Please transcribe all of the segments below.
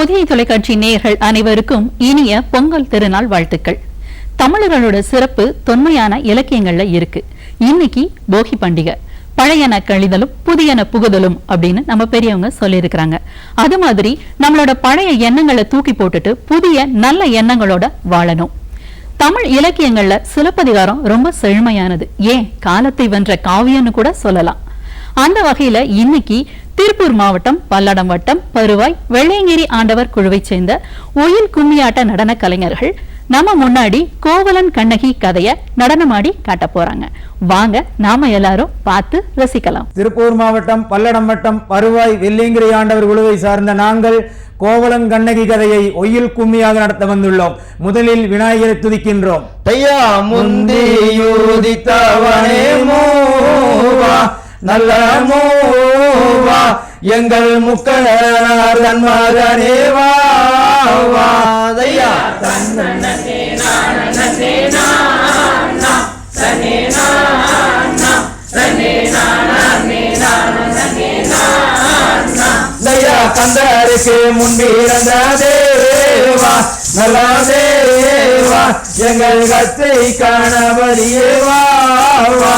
புதிய தொலைக்காட்சி நேயர்கள் அனைவருக்கும் இனிய பொங்கல் திருநாள் வாழ்த்துக்கள். தமிழர்களோட சிறப்பு தொன்மையான இலக்கியங்கள்ல இருக்கு. இன்னைக்கு போகி பண்டிகை. பழையன கழிதலும் புதியன புகுதலும் அப்படின்னு நம்ம பெரியவங்க சொல்லியிருக்கிறாங்க. அது மாதிரி நம்மளோட பழைய எண்ணங்களை தூக்கி போட்டுட்டு புதிய நல்ல எண்ணங்களோட வாழணும். தமிழ் இலக்கியங்கள்ல சிலப்பதிகாரம் ரொம்ப செழுமையானது. ஏன்? காலத்தை வென்ற காவியம்னு கூட சொல்லலாம். அந்த வகையில இன்னைக்கு திருப்பூர் மாவட்டம் பல்லடம் வட்டம் பருவாய் வெள்ளையங்கிரி ஆண்டவர் குழுவைச் சேர்ந்த ஒயில் கும்மியாட்ட நடன கலைஞர்கள் நம்ம முன்னாடி கோவலன் கண்ணகி கதைய நடனமாடி காட்ட போறாங்க. வாங்க நாம எல்லாரும் பார்த்து ரசிக்கலாம். திருப்பூர் மாவட்டம் பல்லடம் வட்டம் பருவாய் வெள்ளியங்கிரி ஆண்டவர் குழுவை சார்ந்த நாங்கள் கோவலன் கண்ணகி கதையை ஒயில் கும்மியாக நடத்த வந்துள்ளோம். முதலில் விநாயகரை துதிக்கின்றோம். தையா மூவா நல்ல மூவா எங்கள் முக்கனார் மகனே வாதையா தையா தையா கந்தருக்கு முன்பிறந்த தேவா நல்ல தேவா எங்கள் கத்தை காணபடியே வா வா.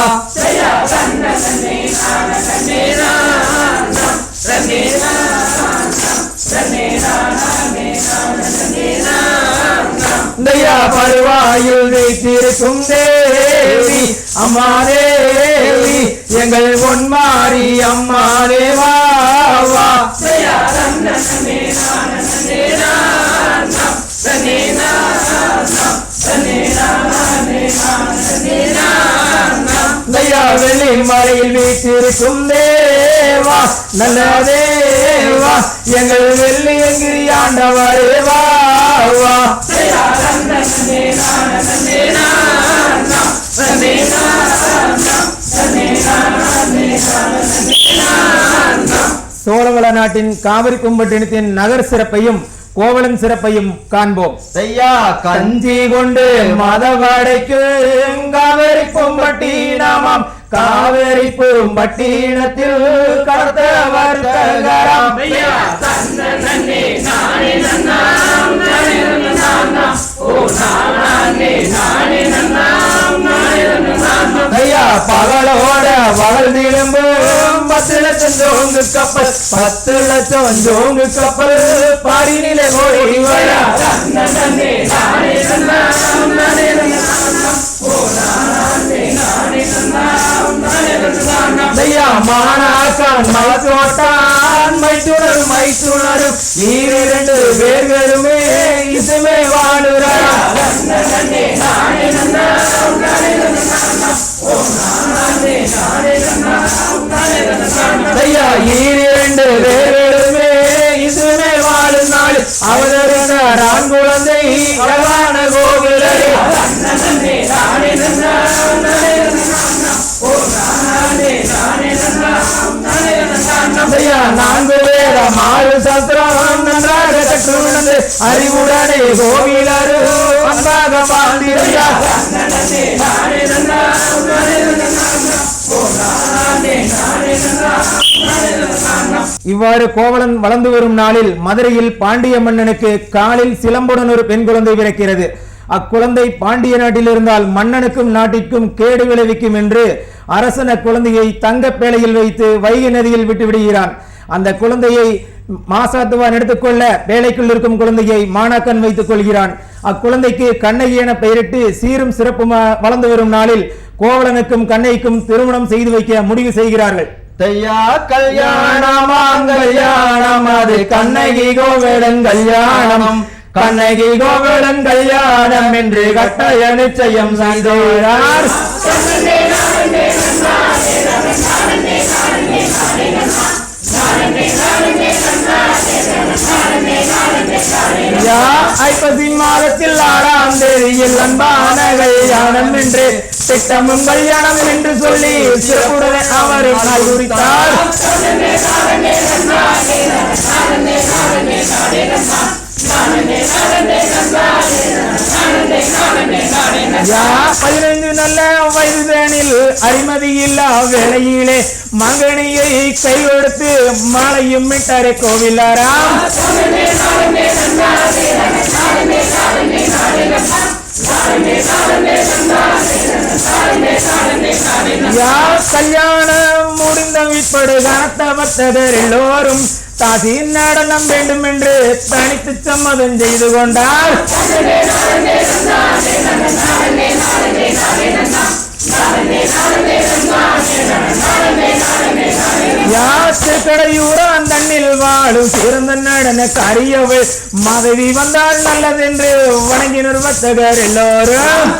தயா பருவாயில் வைத்திருக்கும் தேவி அம்மா தேவி எங்கள் பொன்மாரி அம்மா தேவா மலையில் வீட்டிருக்கும் தேவா நல்ல தேவா எங்கள் வெள்ளியங்கிரி ஆண்டவரே வா வா. சோழவள நாட்டின் காவிரி கும்பட்டினத்தின் நகர் சிறப்பையும் கோவலன் சிறப்பையும் காண்போம். தையா கஞ்சி கொண்டு மதவடைக்கு காவேரி பூம்பட்டினமாம் காவேரி பூம்பட்டினத்தில் கடத்த வர்த்தகராம் ஐயா பகலோட பகல் நிலும்பு பத்து லட்சம் ஜோங்கு கப்பல் பத்து லட்சம் ஜோங்கு கப்பல் பாரினிலே ஓடி வரா. ஐயா மானாக்கான் மைசோட்டான் மைத்துணர் மைத்துணரும் ஈரிரண்டு பேர்களுமே ஐயா ஈரிரண்டு இசுமே வாழும் நாள். அவதருன ஆண் குழந்தை அழகான கோகுலே. நான்கு வேத மாறு சஸ்திரம் நன்றாக கற்றுணர்ந்து அறிவுடனே கோவிலரு அன்பாக வாழ்ந்திரையா இவ்வாறு கோவலன் வளர்ந்து வரும் நாளில் மதுரையில் பாண்டிய மன்னனுக்கு காலில் சிலம்புடன் ஒரு பெண் குழந்தை பிறக்கிறது. அக்குழந்தை பாண்டிய நாட்டில் இருந்தால் மன்னனுக்கும் நாட்டிற்கும் கேடு விளைவிக்கும் என்று அரசன் அக்குழந்தையை தங்கப் பேழையில் வைத்து வைகை நதியில் விட்டு விடுகிறான். அந்த குழந்தையை மாசாத்துவான் எடுத்துக்கொள்ள வேலைக்குள் இருக்கும் குழந்தையை மாணாக்கன் வைத்துக் கொள்கிறான். அக்குழந்தைக்கு கண்ணகி என பெயரிட்டு சீரும் சிறப்புமா வளர்ந்து வரும் நாளில் கோவலனுக்கும் கண்ணைக்கும் திருமணம் செய்து வைக்க முடிவு செய்கிறார்கள். தையா கல்யாணம் கல்யாணம் அது கண்ணகி கோவேடன் கல்யாணம். கண்ணகி கோவேடன் கல்யாணம் என்று கட்டாய நிச்சயம் செய்தோரார். ஐயா, ஐப்பசி மாதத்தில் ஆறாம் தேதியில் அன்பான கல்யாணம் என்று திட்டமும் கல்யாணம் என்று சொல்லி சிறப்புடன் அவர் அறிவித்தார் பதினைந்து நல்ல வயதுதனில் அறிமதி இல்லா வேளையிலே மகனியை கை கொடுத்து மாலையும் மிட்டாரே கோவிலாராம் யார் கல்யாணம் முடிந்த விற்படு கனத்த பக்தர் எல்லோரும் தாசி நடனம் வேண்டும் என்று தனித்து சம்மதம் செய்து கொண்டார். யார் திருக்கடையூரான் தண்ணில் சிறந்த நடன கரியவள் மதவி வந்தால் நல்லதென்று வணங்கினர் வர்த்தகர் எல்லோரும்.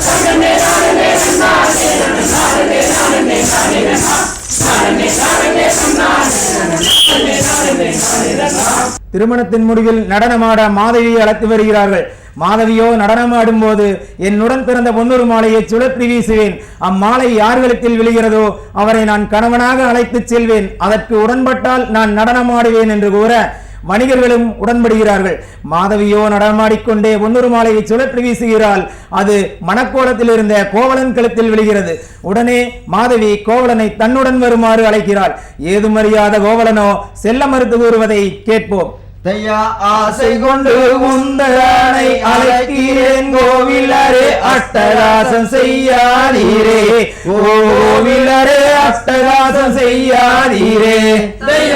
திருமணத்தின் முடிவில் நடனமாட மாதவியை அழைத்து வருகிறார்கள். மாதவியோ நடனமாடும் போது என்னுடன் பிறந்த பொன்னொரு மாலையை சுழற்றி வீசுவேன். அம்மாலை யார்களிடத்தில் விழுகிறதோ அவரை நான் கணவனாக அழைத்துச் செல்வேன். அதற்கு உடன்பட்டால் நான் நடனமாடுவேன் என்று கூற வணிகர்களும் உடன்படுகிறார்கள். மாதவியோ நடனமாடிக்கொண்டே பொன்னொரு மாலையை சுழற்றி வீசுகிறாள். அது மணக்கோலத்தில் இருந்த கோவலன் கழுத்தில் விழுகிறது. உடனே மாதவி கோவலனை தன்னுடன் வருமாறு அழைக்கிறாள். ஏதுமறியாத கோவலனோ செல்ல மறுத்து கூறுவதை கேட்போம். தையா ஆசை கொண்டு உந்தரானை அழைக்கிறேன் கோவிலரே அட்டகாசம் செய்யாதீரே. கோவிலரே அட்டகாசம் செய்யாதீரே. தைய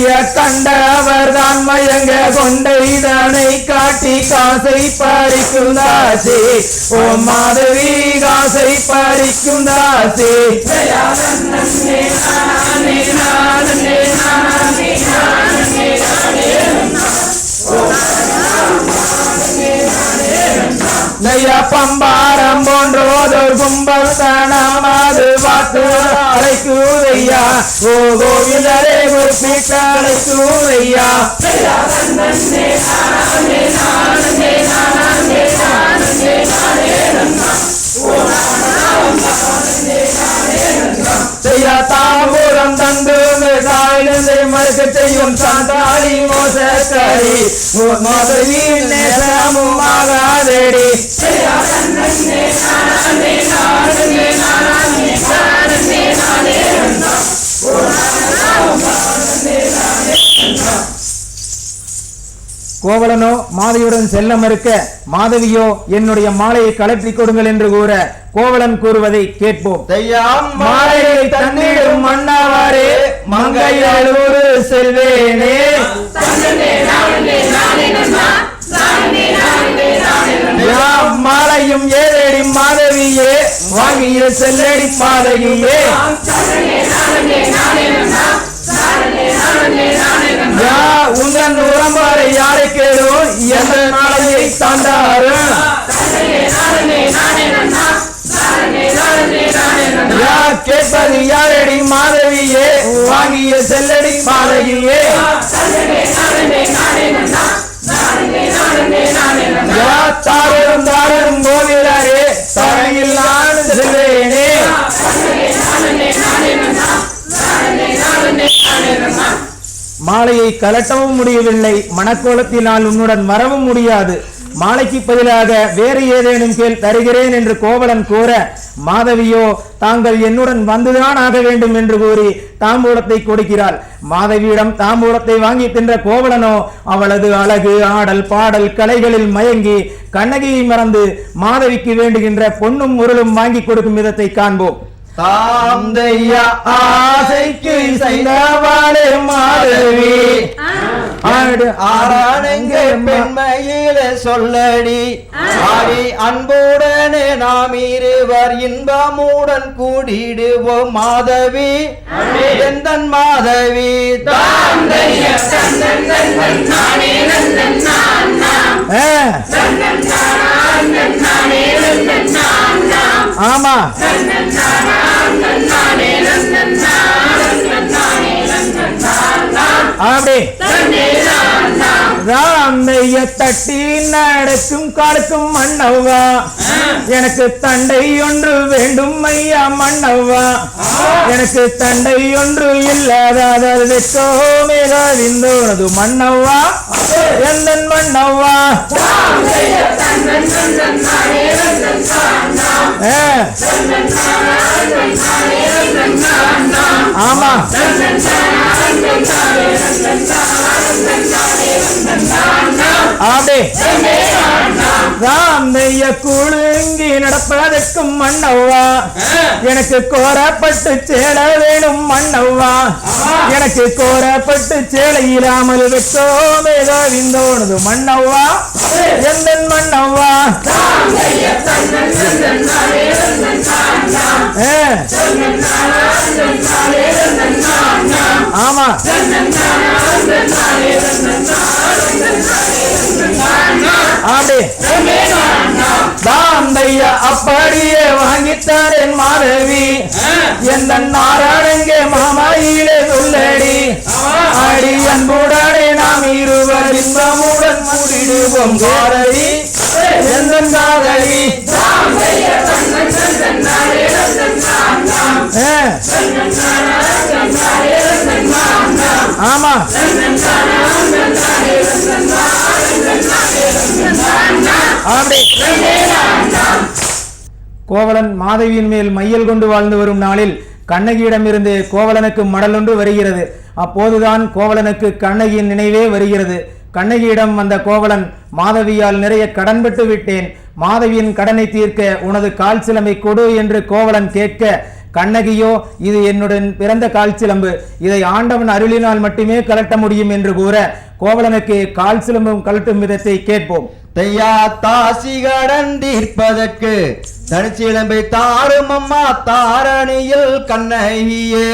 கண்டவர் தான் மயங்க கொண்ட இதனை காட்டி காசை பறிக்கும் தாசி. ஓ மாதவி காசை பறிக்கும் தாசி. தைய பம்பாரம் போன்றோதொரு கும்பல் தனமாது வாக்கு அழைக்குதையா ஓ கோவிந்தரே குறிப்பிட்ட அழைக்குதையா செய்ய தாம்பூலம் தந்து ஆகாதேடி. கோவலனோ மாதவியுடன் செல்ல மறுக்க மாதவியோ என்னுடைய மாலையை கலற்றி கொடுங்கள் என்று கூற கோவலன் கூறுவதை கேட்போம். மாலையை தன்னிடும் மன்னவாரே. மங்கையாளூரு செல்வேனே. யாம் மாலையும் ஏழடி மாதவியே வாங்கிய செல்லடி பாதகியே. யா உந்தன் உடம்பாரை யாரை கேடும் எந்த மாலையை தாண்டாரும்? யா கேட்பது யாரடி? மாதவியே. வாங்கிய செல்லடி? பாதகியே தாரரும் தாரும் தாரும் தரையில் நான் செல்வேனே. மாலையை கலட்டவும் முடியவில்லை. மனக்கோலத்தினால் உன்னுடன் வரவும் முடியாது. மாலைக்கு பதிலாக வேறு ஏதேனும் கேள் தருகிறேன் என்று கோவலன் கூற மாதவியோ தாங்கள் என்னுடன் வந்துதான் ஆக வேண்டும் என்று கூறி தாம்பூலத்தை கொடுக்கிறாள். மாதவியிடம் தாம்பூலத்தை வாங்கி தின்ற கோவலனோ அவளது அழகு ஆடல் பாடல் கலைகளில் மயங்கி கண்ணகியை மறந்து மாதவிக்கு வேண்டுகின்ற பொன்னும் உருளும் வாங்கி கொடுக்கும் விதத்தை காண்போம். தாந்தையா ஆசைக்கு செய்தவாளே மாதவி. ஆடு ஆரானங்க பெண்மையில சொல்லடி. ஆடி அன்புடனே நாம் இருவர் இன்பமுடன் கூடிடுவோம் மாதவி. எந்தன் மாதவி. ஆமா. அப்படி ராந்தைய தட்டி நடக்கும் காடுக்கும் மன்னவா எனக்கு தண்டை ஒன்று வேண்டும் ஐயா மன்னவா எனக்கு தண்டை ஒன்று இல்லாதாதல் வெட்கோமே காதிந்தோனது மன்னவா எந்தன் மன்னவா ஆ. ஆமா அப்படி ராமைய குழுங்கி நடப்பதற்கும் மண்ணவ்வா எனக்கு கோரப்பட்டு சேல வேணும் மண்ணவ்வா எனக்கு கோரப்பட்டு சேலை இல்லாமல் வெற்றோமே விந்தோனது மண்ணவ்வா எந்த மண்ணவ்வா ஆமா அப்படி அப்படியே வாங்கித்தாரேன் மாதவி. எந்த நாராயணங்கே மாமாயிலே சொல்லடி அடி அன்புடனே நாம் இருவர் இன்பமுடன் கூடிடுவோம் காதலி எந்த காதலி. ஆமா. அப்படி கோவலன் மாதவியின் மேல் மையல் கொண்டு வாழ்ந்து வரும் நாளில் கண்ணகியிடமிருந்து கோவலனுக்கு மடலொன்று வருகிறது. அப்போதுதான் கோவலனுக்கு கண்ணகியின் நினைவே வருகிறது. கண்ணகியிடம் வந்த கோவலன் மாதவியால் நிறைய கடன்பட்டு விட்டேன் மாதவியின் கடனை தீர்க்க உனது கால் சிலமை கொடு என்று கோவலன் கேட்க கண்ணகியோ இது என்னுடன் பிறந்த கால் சிலம்பு. இதை ஆண்டவன் அருளினால் மட்டுமே கலட்ட முடியும் என்று கூற கோவலனுக்கு கால் சிலம்பும் கலட்டும் விதத்தை கேட்போம். தையா தாசி தனிச்சிலம்பை தாரும் அம்மா தாரணியில் கண்ணகியே.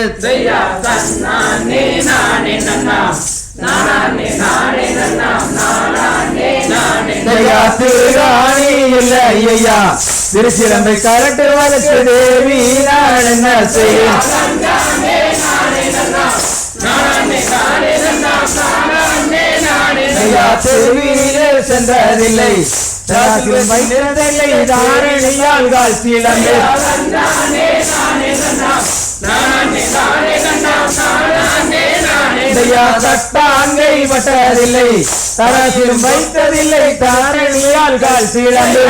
திருகாணி இல்லை ஐயா. திருச்சிலம்பை கலட்டுவதற்கு தேவி நான் என்ன செய்யும் சென்றதில்லை. தாரணியால் கால் சிலம்பு ஐயா சட்டாங்கை பட்டதில்லை தரத்தில் வைத்ததில்லை தாரணியால் கால் சீழந்து.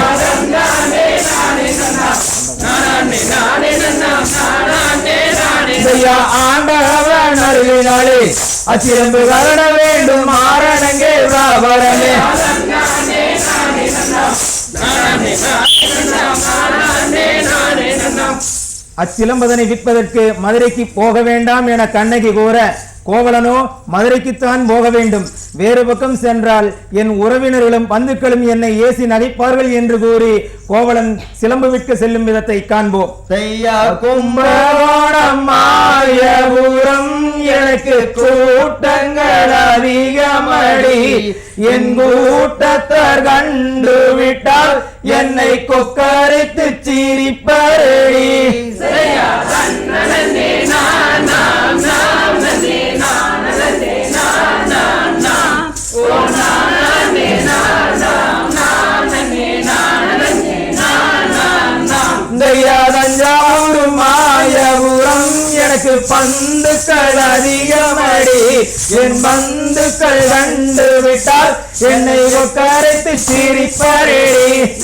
ஐயா ஆண்டவன் அருளினாலே அச்சிலம்பு கரட வேண்டும் ஆரணங்கே வியாபாரமே அச்சிலம்பதனை விற்பதற்கு மதுரைக்கு போக வேண்டாம் என கண்ணகி கூற கோவலனோ மதுரைக்குத்தான் போக வேண்டும். வேறு பக்கம் சென்றால் என் உறவினர்களும் பந்துக்களும் என்னை ஏசி நகைப்பார்கள் என்று கூறி கோவலன் சிலம்பு விற்க செல்லும் விதத்தை காண்போம். கும்பகோணம் மாயபுரம் எனக்கு கூட்டங்கள் அதிகமடி. என் கூட்டத்தார் கண்டு விட்டால் என்னை கொக்கரைத்து சிரிப்பரடி. தையா மாயபுரம் எனக்கு பந்துக்கள் அதிகமடி. என் பந்துக்கள் கண்டு விட்டால் என்னை உட்காரைத்து சிரிப்பரடி.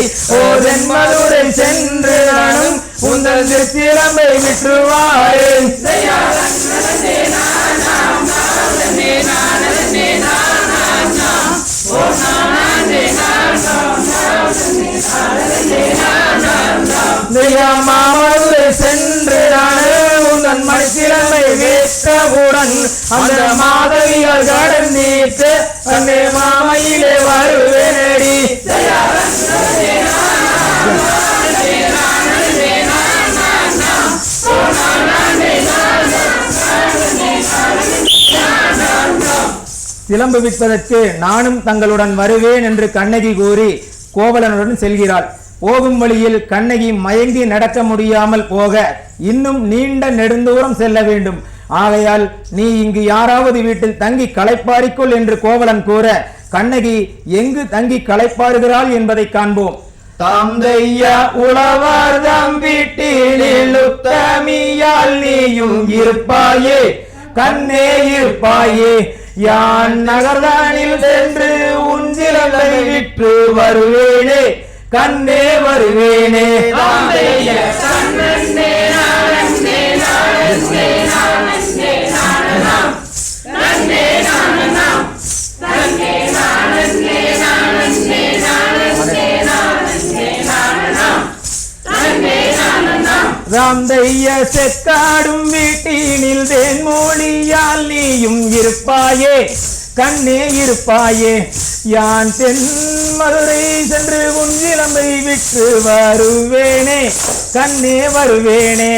தென்மதுரை ஓ தென்மதுரை சென்று நானும் உங்கள் திருச்சிலம்பை விட்டுவாரேன் மாமதுரை சென்று நானும் உங்கள் மனசிலமை விட்டவுடன் அந்த மாதவியால் கடன் நீட்டு அன்னே மாமையிலே வருவேனடி. விளம்புவிப்பதற்கு நானும் தங்களுடன் வருவேன் என்று கண்ணகி கூறி கோவலனுடன் செல்கிறாள். போகும் வழியில் கண்ணகி மயங்கி நடக்க முடியாமல் போக இன்னும் நீண்ட நெடுந்தூரம் செல்ல வேண்டும். ஆகையால் நீ இங்கு யாராவது வீட்டில் தங்கி களைப்பாரிக்கொள் என்று கோவலன் கூற கண்ணகி எங்கு தங்கி களைப்பாருகிறாள் என்பதை காண்போம். தந்தையா உழவர் தம் வீட்டில் நீயும் இருப்பாயே. கண்ணே இருப்பாயே. யான் நகர்தானில் சென்று உன் சிலம்பை விற்று வருவேனே கண்ணே வருவேனே. கண்ணே ராந்தைய செக்காடும் வீட்டினில் தேன்மொழியால் நீயும் இருப்பாயே கண்ணே இருப்பாயே யான் தென் மதுரை சென்று உன் இளம்பை விற்று வருவேனே கண்ணே வருவேனே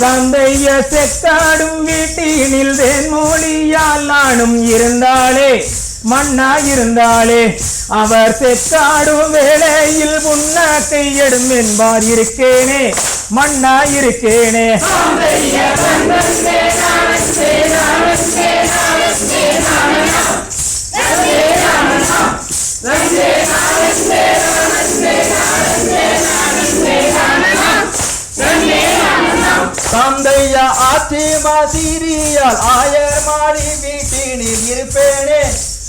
தந்தைய செக்காடும் வீட்டினில் தேன்மொழியால் நானும் இருந்தாளே மண்ணா இருந்தாளே. அவர் செத்தாடும் வேளையில் முன்னாக்கை எடும் என்பார் இருக்கேனே மண்ணா தந்தையா ஆத்திமா சீரியால் ஆயர் மாடி வீட்டினில் இருப்பேனே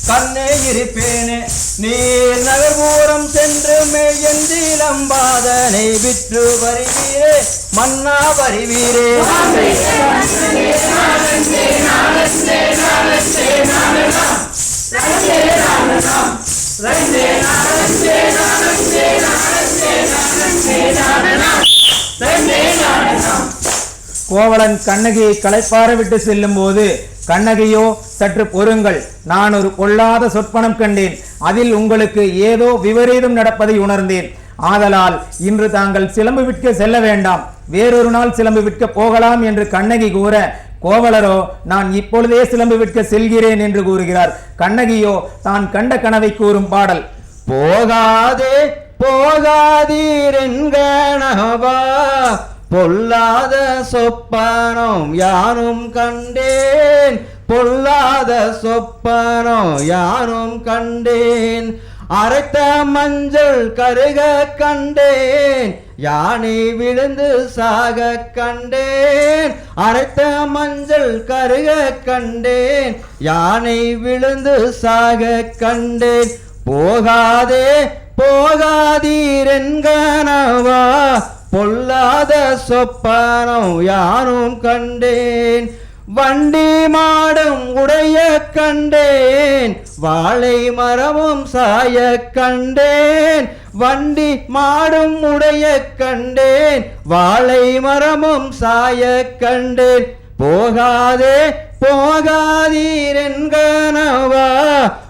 கண்ணே இருப்பேனே நீர் நகர்பூரம் சென்று மெய்யந்திலம்பாதனை விற்று வருவீரே மன்னா வருவீரே Thank you. கோவலன் கண்ணகியை களைப்பார விட்டு செல்லும் போது கண்ணகியோ சற்று பொறுங்கள். நான் ஒரு பொல்லாத சொற்பனம் கண்டேன். அதில் உங்களுக்கு ஏதோ விபரீதம் நடப்பதை உணர்ந்தேன். ஆதலால் இன்று தாங்கள் சிலம்பு விற்க செல்ல வேண்டாம். வேறொரு நாள் சிலம்பு விற்க போகலாம் என்று கண்ணகி கூற கோவலரோ நான் இப்பொழுதே சிலம்பு விற்க செல்கிறேன் என்று கூறுகிறார். கண்ணகியோ தான் கண்ட கனவை கூறும் பாடல். போகாதே போகாதீரென்கணவா பொல்லாத சொப்பனம் யாரும் கண்டேன். பொல்லாத சொப்பனம் யாரும் கண்டேன். அரைத்த மஞ்சள் கருக கண்டேன். யானை விழுந்து சாக கண்டேன். அரைத்த மஞ்சள் கருக கண்டேன். யானை விழுந்து சாக கண்டேன். போகாதே போகாதீரென்கனவா. பொல்லாத சொப்பனம் யானும் கண்டேன். வண்டி மாடும் உடைய கண்டேன். வாழை மரமும் சாய கண்டேன். வண்டி மாடும் உடைய கண்டேன். வாழை மரமும் சாய கண்டேன். போகாதே போகாதீரென்கனவா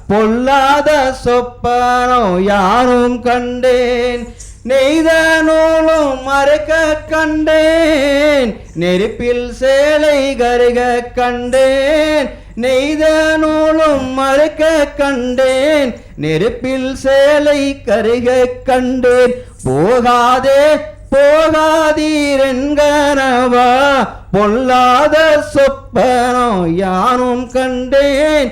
பொல்லாத சொப்பனம் யாரும் கண்டேன். நெய்த நூலும் மறைக்க கண்டேன். நெருப்பில் சேலை கருக கண்டேன். நெய்த நூலும் மறைக்க கண்டேன். நெருப்பில் சேலை கருக கண்டேன். போகாதே போகாதீரென்கனவா. பொல்லாத சொப்பனோ யானும் கண்டேன்.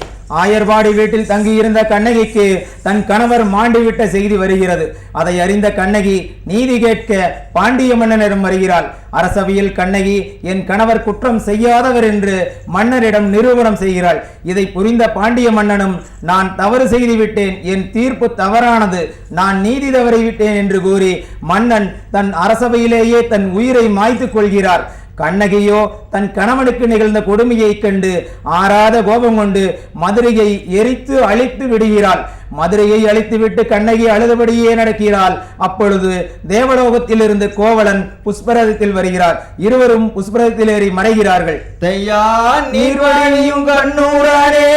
ஆயர்வாடி வீட்டில் தங்கியிருந்த கண்ணகிக்கு தன் கணவர் மாண்டிவிட்ட செய்தி வருகிறது. அதை அறிந்த கண்ணகி நீதி கேட்க பாண்டிய மன்னனிடம் வருகிறாள். அரசவையில் கண்ணகி என் கணவர் குற்றம் செய்யாதவர் என்று மன்னரிடம் நிரூபணம் செய்கிறாள். இதை புரிந்த பாண்டிய மன்னனும் நான் தவறு செய்து விட்டேன் என் தீர்ப்பு தவறானது. நான் நீதி தவறிவிட்டேன் என்று கூறி மன்னன் தன் அரசவையிலேயே தன் உயிரை மாய்த்துக் கொள்கிறார். கண்ணகியோ தன் கணவனுக்கு நிகழ்ந்த கொடுமையைக் கண்டு ஆறாத கோபம் கொண்டு மதுரையை எரித்து அழித்து விடுகிறாள். மதுரையை அழித்துவிட்டு கண்ணகி அழுதபடியே நடக்கிறாள். அப்பொழுது தேவலோகத்திலிருந்து கோவலன் புஷ்பரதத்தில் வருகிறார். இருவரும் புஷ்பரதத்தில் ஏறி மறைகிறார்கள். தையா நீர்வழியும் கண்ணூரானே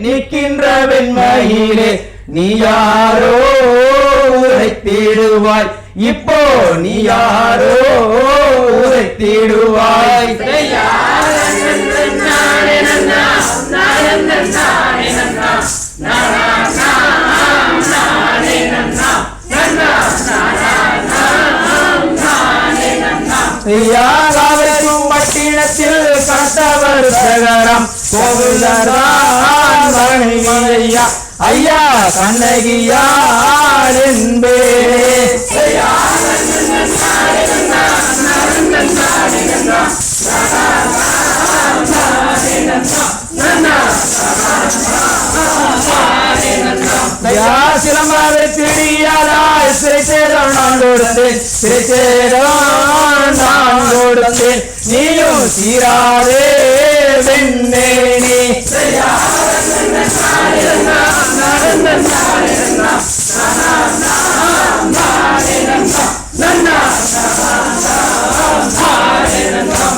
நிற்கின்ற வெண்மையிலே நீ யாரோ? தேடுவாய் இப்போ நீ யாரோ ஊரை தேடுவாய் Yeah. கருத்தகரம் சகரம் கோவிலதான் ஐயா ஐயா கண்ணகியார் என்பேரே யார் சிலம்பாவை திடியாதாய் சிறைச்சேரம் நான் கொடுத்தேன். சிறைச்சேரம் நான் கொடுத்தேன். நீயும் சீராதே வெண்ணே நீ.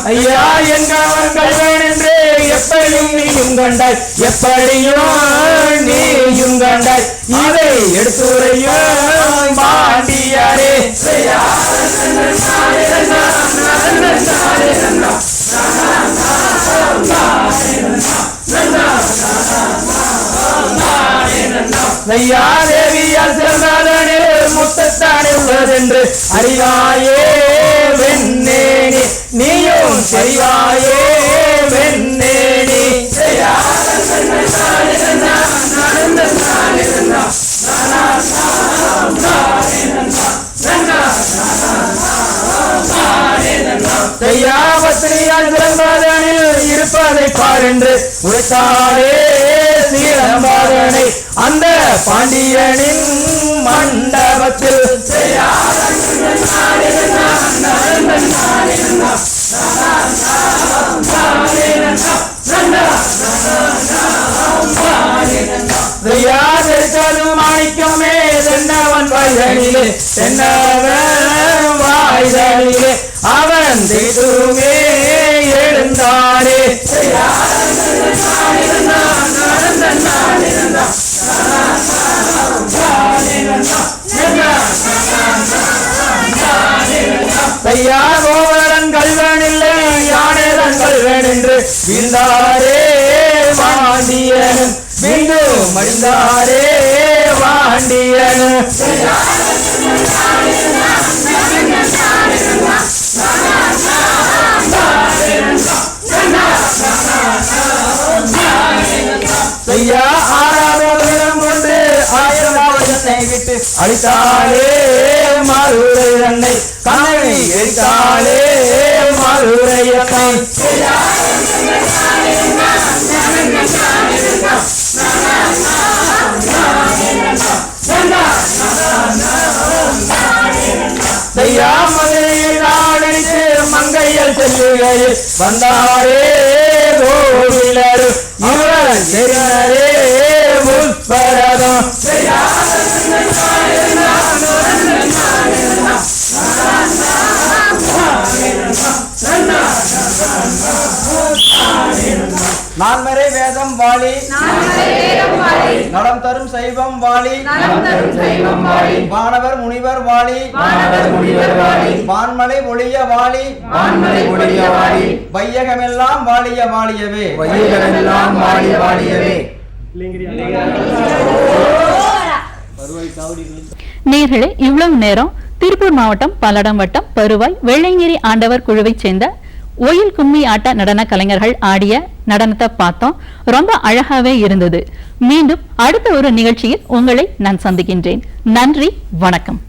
ஐயா எங்கவர்கள் வேணென்று எப்படியும் நீயும் கண்டாய் எப்படியும் நீயும் கண்டாய். இதை எடுத்துரையும் பாண்டியாரே. ஐயா தேவியார் சிறந்தாதனே முத்தத்தானே உள்ளதென்று அறிவாயே வெண்ணேனி நீயும் செய்வாயே என்று உழைத்தாலே சீரம்பாதனை. அந்த பாண்டியனின் மண்டபத்தில் மாணிக்கமே தென்னவன் வாய்தனிலே தென்னவன் வாய்தனிலே அவன் திதுமே இருந்தாரே ஐயா கோவலன் கல்வனில்லை யானேதான் கல்வன் என்று வீழ்ந்தாரே வாண்டியன் மீண்டு மடிந்தாரே வாண்டியன் ஐயா ஆறாவது கொண்டு ஆயிரம் என்னை விட்டு அழித்தாளே மதுரை அன்னை கண்ணை எரித்தாளே மதுரை அன்னை ஐயா மதுரையை நாடடித்து மங்கையல் செல்லுகையில் வந்தாரே கோவில. நான் மறை வாழி. நலம் தரும் சைவம் வாழி. வானவர் முனிவர் வாழி. வான்மலை ஒளிய வாழி. வையகமெல்லாம் வாழிய வாழியவே. வையகமெல்லாம் வாழி வாழியவே. நேர்களே இவ்வளவு நேரம் திருப்பூர் மாவட்டம் பல்லடம் வட்டம் பருவாய் வெள்ளையங்கிரி ஆண்டவர் குழுவைச் சேர்ந்த ஒயில் கும்மி ஆட்ட நடன கலைஞர்கள் ஆடிய நடனத்தை பார்த்தோம். ரொம்ப அழகாவே இருந்தது. மீண்டும் அடுத்த ஒரு நிகழ்ச்சியில் உங்களை நான் சந்திக்கின்றேன். நன்றி வணக்கம்.